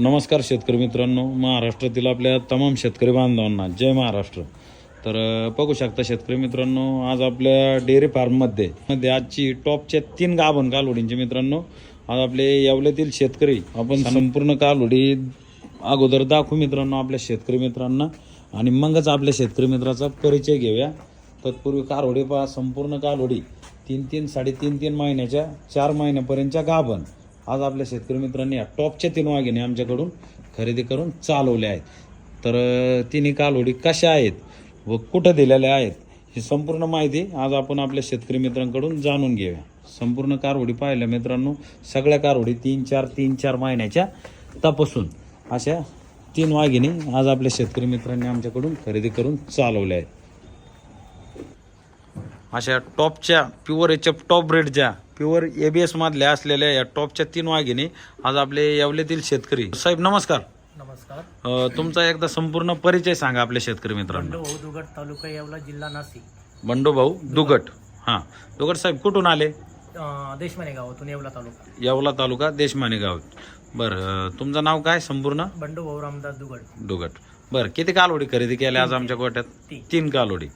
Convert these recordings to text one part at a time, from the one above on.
नमस्कार शेतकरी मित्रांनो. महाराष्ट्रातील आपल्या तमाम शेतकरी बांधवांना जय महाराष्ट्र. तर बघू शकता शेतकरी मित्रांनो आज आपल्या डेअरी फार्ममध्ये मध्ये आजची टॉपच्या तीन गाभण कालवडींचे मित्रांनो आज आपले येवल्यातील शेतकरी आपण संपूर्ण कालवडी अगोदर दाखवू मित्रांनो आपल्या शेतकरी मित्रांना. आणि मगच आपल्या शेतकरी मित्राचा परिचय घेऊया. तत्पूर्वी कालवडी पहा संपूर्ण कालवडी तीन तीन साडेतीन तीन महिन्याच्या चार महिन्यापर्यंतच्या गाभण. आज आपल्या शेतकरी मित्रांनी या टॉपच्या तीन वाघिणी आमच्याकडून खरेदी करून चालवल्या आहेत. तर तिन्ही कालवडी कशा आहेत व कुठं दिलेल्या आहेत ही संपूर्ण माहिती आज आपण आपल्या शेतकरी मित्रांकडून जाणून घेऊया. संपूर्ण कारवडी पाहिल्या मित्रांनो सगळ्या कारवडी तीन चार तीन चार महिन्याच्या तपासून अशा तीन वाघिणी आज आपल्या शेतकरी मित्रांनी आमच्याकडून खरेदी करून चालवल्या आहेत. अशा टॉपच्या प्युअर एच एफ टॉप ब्रेडच्या प्युअर ए बी एस मधल्या असलेल्या या टॉपच्या तीन वाघिणी आज आपले येवल्यातील शेतकरी. साहेब नमस्कार. नमस्कार. अ, तुमचा एकदा संपूर्ण परिचय सांगा आपल्या शेतकरी मित्रांना. भाऊ दुगड तालुका येवला जिल्हा नाशिक. बंडू भाऊ दुगट. हां. दुगट साहेब कुठून आले? अं, देशमाने गावातून येवला तालुका. येवला तालुका देशमाने गाव. बरं अ, तुमचं नाव काय संपूर्ण? बंडू भाऊ रामदास दुगड दुगट. बरं किती कालवडी खरेदी केल्या आज आमच्या गोट्यात? तीन. कालवडी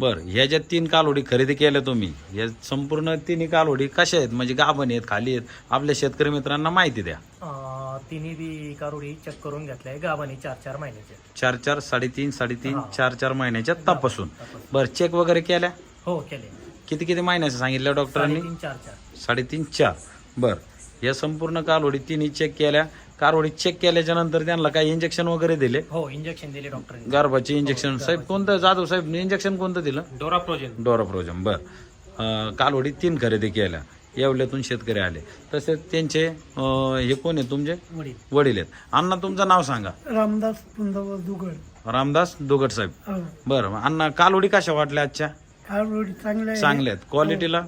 बरं ह्या ज्या तीन कालवडी खरेदी केल्या तुम्ही या संपूर्ण तिन्ही कालवडी कशा आहेत? म्हणजे गाभण आहेत खाली आहेत? आपल्या शेतकरी मित्रांना माहिती द्या. अं, तिन्ही बी कारुडी चेक करून घेतलाय. गावानी चार चार महिन्याचे. चार चार साडेतीन साडेतीन. चार चार महिन्याच्या तपासून. बरं चेक वगैरे केल्या? हो केले. किती किती महिन्याचं सांगितलं डॉक्टरांनी? साडेतीन चार चार. साडेतीन चार. बरं या संपूर्ण कालवडी तिन्ही चेक केल्या. कालवडी चेक केल्याच्यानंतर त्यांना काही इंजेक्शन वगैरे दिले? हो इंजेक्शन दिले डॉक्टरांनी गारबाचे इंजेक्शन साहेब कोणतं जाधव साहेब इंजेक्शन कोणतं दिलं? डोराप्रोजेन डोराप्रोजम बर. कालवडी तीन खरेदी केल्या. येवल्यातून शेतकरी आले. तसेच त्यांचे अं, हे कोण आहे तुमचे? वडील. वडील आहेत. अण्णा तुमचं नाव सांगा. रामदास पुंदव दुगड. रामदास दुगट साहेब. हो. बरं अण्णा कालवडी कशा वाटल्या आजच्या? रोड चांगला आहे चांगल्या आहेत. क्वालिटीला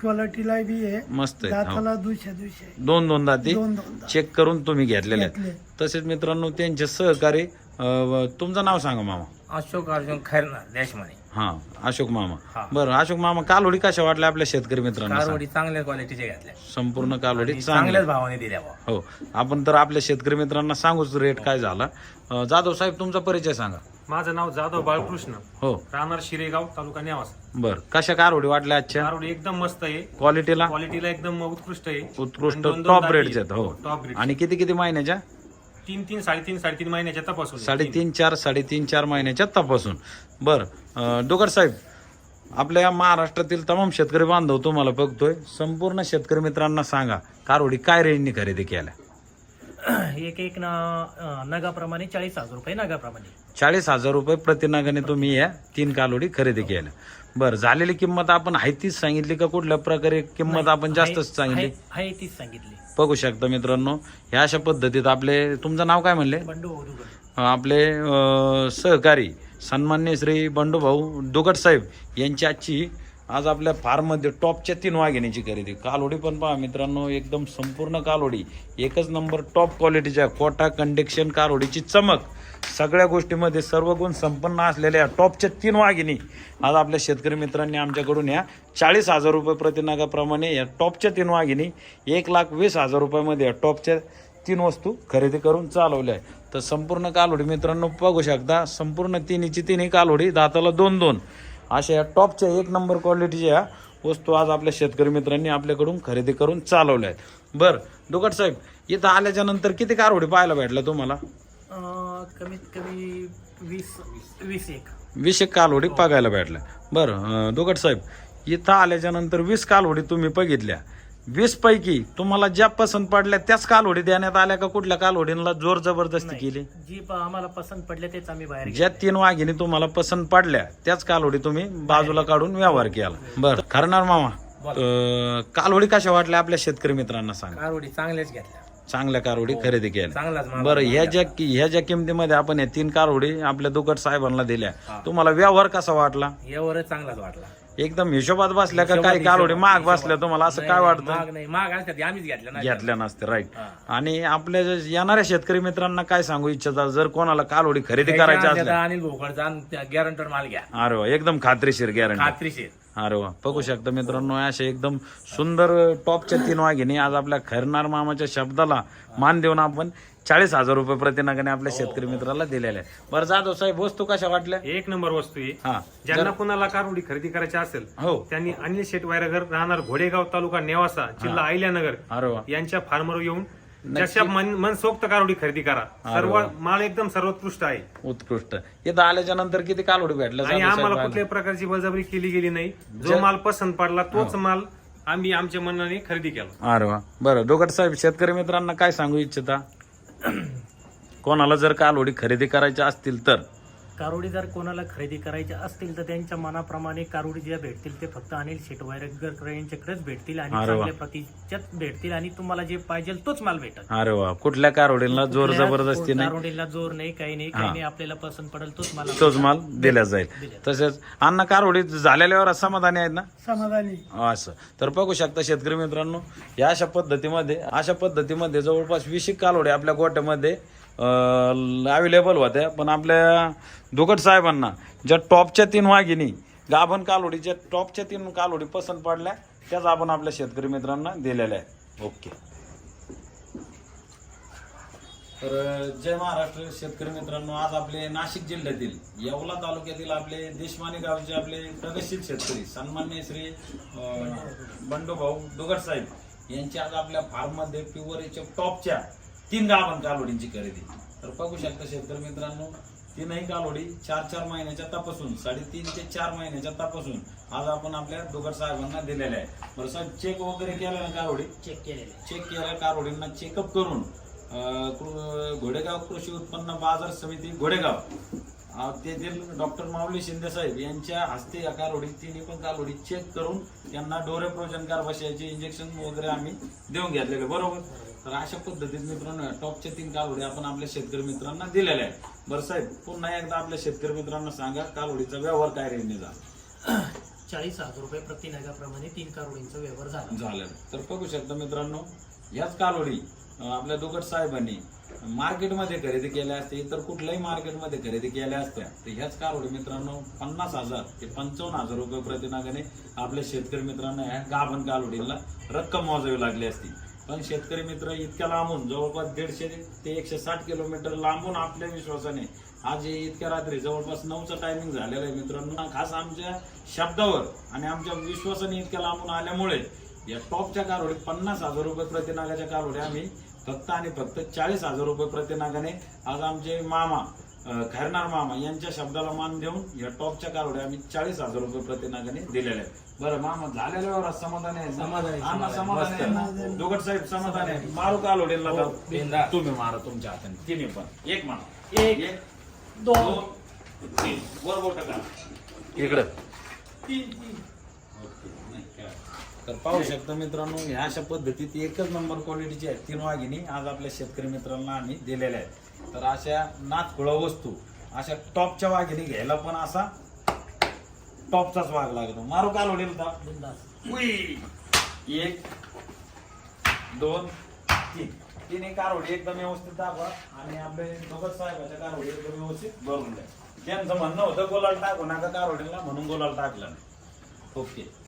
क्वालिटीला बी आहे. मस्त आहेत हो. दाताला दुसऱ्या दिवशी आहे. दोन दोन दाती दोन चेक करून तुम्ही घेतलेले आहेत. तसेच मित्रांनो त्यांचे सहकारी अं, तुमचं नाव सांगा मामा. अशोक अर्जुन खैरनार देशमाने. हा अशोक मामा. हा. बरं अशोक मामा कालवडी कशा वाटल्या आपल्या शेतकरी मित्रांना? सांगा. चांगल्या क्वालिटीचे घेतल्या. संपूर्ण कालवडी चांगल्या. चांगल्याच भावाने दिल्या हो आपण तर आपल्या शेतकरी मित्रांना सांगूच रेट काय झाला. अं, जाधव साहेब तुमचा परिचय सांगा. माझं नाव जाधव बाळकृष्ण. हो. राहणार शिरेगाव तालुका नेवास. बर. कशा कारवडी वाटल्या आजच्या? दारुड एकदम मस्त आहे. क्वालिटीला क्वालिटीला एकदम उत्कृष्ट आहे. उत्कृष्ट आणि दोन- दोन टॉप दाती रेटच्या आहेत. हो. टॉप रेट आणि किती किती महिन्याच्या? तीन तीन साडेतीन साडेतीन महिन्याच्या तपासून. साडेतीन चार साडेतीन चार महिन्याच्या तपासून. बर. डोकर साहेब आपल्या या महाराष्ट्रातील तमाम शेतकरी बांधव तुम्हाला बघतोय. संपूर्ण शेतकरी मित्रांना सांगा कारवडी काय रेंजनी खरेदी केल्या? एक एक ना नगाप्रमाणे चाळीस हजार रुपये नगाप्रमाणे. चाळीस हजार रुपये प्रतिनागाने तुम्ही या तीन कालोडी खरेदी केल्या. बरं झालेली किंमत आपण आहे तीच सांगितली का? कुठल्या प्रकारे किंमत आपण जास्तच सांगितली? आहे- आहे तीच सांगितली. बघू शकता मित्रांनो ह्या अशा पद्धतीत आपले तुमचं नाव काय म्हणले? बंडू आपले अं, सहकारी सन्मान्य श्री बंडूभाऊ दुगट साहेब यांची आजची आज आपल्या फार्ममध्ये टॉपच्या तीन वाघिणीची खरेदी. कालोडी पण पहा मित्रांनो एकदम संपूर्ण कालोडी. एकच नंबर टॉप क्वालिटीच्या कोटा कंडेक्शन कालोडीची चमक. सगळ्या गोष्टीमध्ये सर्व गुण संपन्न असलेल्या टॉपच्या तीन वाघिणी. आज आपल्या शेतकरी मित्रांनी आमच्याकडून या चाळीस हजार रुपये प्रतिनागाप्रमाणे या टॉपच्या तीन वाघिणी एक लाख वीस हजार रुपयामध्ये या टॉपच्या तीन वस्तू खरेदी करून चालवल्या आहे तर संपूर्ण कालोडी मित्रांनो बघू शकता संपूर्ण तिन्हीची तिन्ही कालोडी दाताला दोन दोन. अशा या टॉपच्या एक नंबर क्वालिटीच्या वस्तू आज आपल्या शेतकरी मित्रांनी आपल्याकडून खरेदी करून चालवल्या आहेत. बरं दुकट साहेब इथं आल्याच्यानंतर किती कारवडी पाहायला भेटल्या तुम्हाला? कमीत कमी वीस वीस एक. वीस एक कालवडी बघायला भेटल्या. बरं दुकट साहेब इथं आल्याच्यानंतर वीस कालवडी तुम्ही बघितल्या. वीस पैकी तुम्हाला ज्या पसंत पडल्या त्याच कालवडी देण्यात आल्या का कुठल्या कालवडींना जोर जबरदस्ती केली? जी प- आम्हाला पसंत पडले तेच आम्ही बाहेर ज्या तीन वाघिणी तुम्हाला पसंत पडल्या त्याच कालवडी तुम्ही बाजूला काढून व्यवहार केला. बरं खरणार मामा अं, कालवडी कशा वाटल्या आपल्या शेतकरी मित्रांना सांगा. कारोडी चांगल्याच घेतल्या. चांगल्या कारवडी खरेदी केल्या. चांगलाच माल बरं ह्या ज्या ह्या ज्या किमतीमध्ये आपण या तीन कारवडी आपल्या दुकट साहेबांना दिल्या तुम्हाला व्यवहार कसा वाटला? यावर चांगलाच वाटला. एकदम हिशोबात बसल्या का काही कालवडी महाग बसल्या तुम्हाला असं काय वाटतं? माग नाही. माग असतात ते आम्हीच घेतल्या ना घेतल्या नसते राईट आणि आपल्या जे येणाऱ्या शेतकरी मित्रांना काय सांगू इच्छिता जर कोणाला कालवडी खरेदी करायची असल्या अनिल गॅरंटर माल घ्या. अरे वा, एकदम खात्रीशीर गॅरंटी खात्रीशीर. अरे वा बघू शकता मित्रांनो असे एकदम सुंदर टॉपच्या तीन वाघिणी आज आपल्या खैरनार मामाच्या शब्दाला मान देऊन आपण चाळीस हजार रुपये प्रतिनागाने आपल्या शेतकरी मित्राला दिलेले आहे बरं जाधव साहेब वस्तू कशा वाटल्या? एक नंबर वस्तू आहे. हा. ज्यांना कोणाला कारुडी खरेदी करायची असेल हो. त्यांनी अनिल शेट वायरगर राहणार घोडेगाव तालुका नेवासा जिल्हा अहिल्यानगर अरे वा. यांच्या फार्मवर येऊन जशा मन मनसोक्त कारुडी खरेदी करा. सर्व माल एकदम सर्वोत्कृष्ट आहे. उत्कृष्ट. इथं आल्याच्यानंतर किती कालोडी भेटल्या आणि आम्हाला? कुठल्याही प्रकारची बळजबरी केली गेली नाही. जो माल पसंत पडला तोच माल आम्ही आमच्या मनाने खरेदी केला. अरे वा. बरं दोघट साहेब शेतकरी मित्रांना काय सांगू इच्छिता? कोणाला जर कालोडी खरेदी करायच्या असतील तर? कारोडी जर कोणाला खरेदी करायचे असतील तर त्यांच्या मनाप्रमाणे कारोडी ज्या भेटतील ते फक्त अनिल शेटवायरकर यांच्याकडेच भेटतील आणि अरे वा. चांगल्या प्रतीच्याच भेटतील आणि तुम्हाला जे पाहिजे तोच माल भेटेल. अरे वा. कुठल्या कारोडीला जोर जबरदस्ती नाही? कारोडीला जोर नाही काही नाही. काही नाही आपल्याला पसंत पडेल तोच माल तोच माल दिला जाईल. तसेच अन्न कारोडी झालेल्यावर समाधानी आहेत ना? समाधानी. असं. तर बघू शकता शेतकरी मित्रांनो या अशा पद्धतीमध्ये अशा पद्धतीमध्ये जवळपास वीस कालोडे आपल्या गोट्यामध्ये अवेलेबल होत्या. पण आपल्या दुगट साहेबांना ज्या टॉपच्या तीन वाघिणी गाभण कालोडीच्या टॉपच्या तीन कालोडी पसंत पडल्या त्याच आपण आपल्या शेतकरी मित्रांना दिलेल्या आहेत. ओके. तर जय महाराष्ट्र शेतकरी मित्रांनो आज आपले नाशिक जिल्ह्यातील येवला तालुक्यातील आपले देशमाने गावचे आपले प्रगतशील शेतकरी सन्मान्य श्री बंडोभाऊ बंडूभाऊ दुगट साहेब यांची आज आपल्या फार्ममध्ये प्युअरच्या टॉपच्या तीन गाभण कालोडींची खरेदी. तर बघू शकता शेतकरी मित्रांनो तीनही कालोडी चार चार महिन्याच्या तपासून साडेतीन ते चार महिन्याच्या तपासून आज आपण आपल्या दुगट साहेबांना दिलेल्या आहे बरं साहेब चेक वगैरे केला ना कालोडी चेक केलेले चेक केल्या कारोडींना चेकअप करून अं, कृ- घोडेगाव कृषी उत्पन्न बाजार समिती घोडेगाव अं, तेथील डॉक्टर माऊली शिंदे साहेब यांच्या हस्ते या कारोडी तिन्ही पण कारोडी चेक करून त्यांना डोरे प्रोजन बसायचे इंजेक्शन वगैरे आम्ही देऊन घेतलेले. बरोबर? तर अशा पद्धतीत मित्रांनो टॉपच्या तीन कालोडी आपण आपल्या शेतकरी मित्रांना दिलेल्या आहेत. बरं साहेब पुन्हा एकदा आपल्या शेतकरी मित्रांना सांगा कालोडीचा व्यवहार काय रेंजने झाला? चाळीस हजार रुपये प्रति नगाप्रमाणे तीन कारोडींचा व्यवहार झाला. झालं. तर बघू शकता मित्रांनो ह्याच कालोडी अं, आपल्या दुगट साहेबांनी मार्केटमध्ये खरेदी केल्या असत्या इतर कुठल्याही मार्केटमध्ये खरेदी केल्या असत्या तर ह्याच कालोडी मित्रांनो पन्नास हजार ते पंचावन्न हजार रुपये प्रतिनागाने आपल्या शेतकरी मित्रांना ह्या गाभण कालोडीला रक्कम मोजावी लागली असती. पण शेतकरी मित्र इतक्या लांबून जवळपास दीडशे ते एकशे साठ किलोमीटर लांबून आपल्या विश्वासाने आज इतक्या रात्री जवळपास नऊचं टायमिंग झालेलं आहे मित्रांनो. खास आमच्या शब्दावर आणि आमच्या विश्वासाने इतक्या लांबून आल्यामुळे या टॉपच्या कारोडी पन्नास हजार रुपये प्रतिनागाच्या कारोड्या आम्ही फक्त आणि फक्त चाळीस हजार रुपये प्रतिनागाने आज आमचे मामा खैरनार मामा यांच्या शब्दाला मान देऊन या टॉपच्या कारोड्या आम्ही चाळीस हजार रुपये प्रतिनागाने दिलेल्या आहेत. बरं मामा समाधान आहे? समाधान आहे समाधान आहे. ना? दोघट साहेब समाधान आहे. मारू कालोडीला तर तुम्ही मारा तुमच्या हाताने. तिन्ही पण. एक मारा. एक दोन तीन. वर बोट का इकडं. तर पाहू शकता मित्रांनो ह्या अशा पद्धतीत एकच नंबर क्वालिटीची आहेत तीन वाघिणी आज आपल्या शेतकरी मित्रांना आम्ही दिलेल्या आहेत. तर अशा नाथखुळा वस्तू अशा टॉपच्या वाघिणी घ्यायला पण असा टॉपचाच वाघ लागतो. मारू का. उई. एक दोन तीन. तिन्ही कारवडी एकदम व्यवस्थित दाखवा आणि आपले दोघं साहेबाच्या कारवडी एकदम व्यवस्थित भरून द्या. त्यांचं म्हणणं होतं गोलाल टाकू नका कारवडीला म्हणून गोलाल टाकला नाही. ओके.